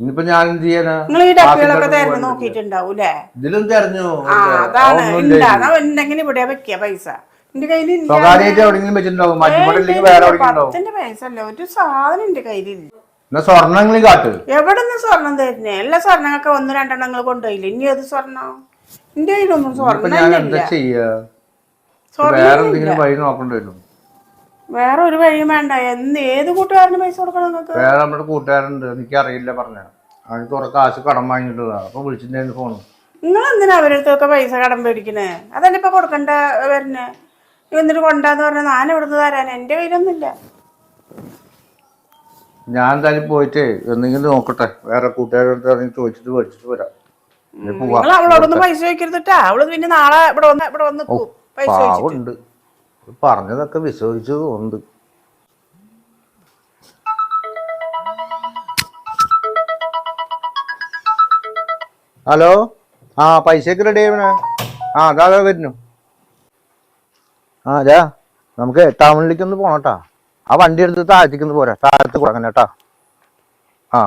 ഇനിയിപ്പോ ഞാൻ എന്ത് ചെയ്യാനാ? നിങ്ങൾ ഈ തെരഞ്ഞു നോക്കിയിട്ടുണ്ടാവൂലേ ഇതിലും തെരഞ്ഞു. ആ അതാണ്. ഉണ്ടാ ഉണ്ടെങ്കിൽ ഇവിടെ വെക്കുക പൈസ. എന്റെ കയ്യിൽ സ്വകാര്യമായിട്ട് എവിടെയെങ്കിലും വെച്ചിട്ടുണ്ടാവും? മറ്റുപോട്ടില്ലെങ്കിൽ വേറെ എവിടെയെങ്കിലും ഉണ്ടാവും. പത്തിന്റെ പൈസ അല്ല ഒരു സാധനം എന്റെ കയ്യിലില്ല. എന്നാ സ്വർണങ്ങളും കാട്ട് എവിടെ നിന്ന് സ്വർണം തരുന്നേ? എല്ലാ സ്വർണങ്ങളൊക്കെ ഒന്ന് രണ്ടെണ്ണം നിങ്ങൾ കൊണ്ടുപോയില്ല? ഇനി ഏത് സ്വർണം? എന്റെ കയ്യിലൊന്നും സ്വർണം വേറെ എന്തെങ്കിലും വഴി നോക്കേണ്ടി വരും. വേറെ ഒരു വഴിയും വേണ്ട. എന്ന് ഏത് കൂട്ടുകാരന് പൈസ കൊടുക്കണം നിങ്ങൾക്ക്? വേറെ നമ്മുടെ കൂട്ടുകാരുണ്ട്. എനിക്കറിയില്ല പറഞ്ഞ. അവന് കുറെ കാശ് കടം വാങ്ങിയിട്ടുള്ളതാണ് അപ്പൊ വിളിച്ചിട്ടുണ്ടായിരുന്നു ഫോണ്. നിങ്ങൾ എന്തിനാ അവരടുത്തൊക്കെ പൈസ കടം പേടിക്കണേ അതന്നെ ഇപ്പൊ കൊടുക്കണ്ട വരുന്നേ? എന്നിട്ട് കൊണ്ടാന്ന് പറഞ്ഞാൽ ഞാൻ ഇവിടുന്ന് തരാൻ എന്റെ കയ്യിലൊന്നുമില്ല. ഞാൻ എന്തായാലും പോയിട്ട് എന്തെങ്കിലും നോക്കട്ടെ. വേറെ കൂട്ടുകാരുടെ അടുത്ത് ചോദിച്ചിട്ട് മേടിച്ചിട്ട് വരാം. ഇനി പോവാം നിങ്ങൾ അവളോടൊന്നും പൈസ ചോദിക്കരുതിട്ടാ അവൾ പിന്നെ നാളെ ഇവിടെ വന്ന് ഇവിടെ വന്ന് നിൽക്കും. പൈസ ചോദിച്ചിട്ട്. പാവുണ്ട്. പറഞ്ഞതൊക്കെ വിശ്വസിച്ചതുമുണ്ട് ഹലോ? ആ പൈസയൊക്കെ റെഡി ആവണേ ആ അതാ അതാ വരുന്നു. ആ അതാ നമുക്ക് ടൗണിലേക്ക് ഒന്ന് പോണട്ടാ. ആ വണ്ടി എടുത്ത് താഴത്തേക്ക് ഒന്ന് പോരാ. താഴത്ത് കൊടുക്കണം കേട്ടാ. ആ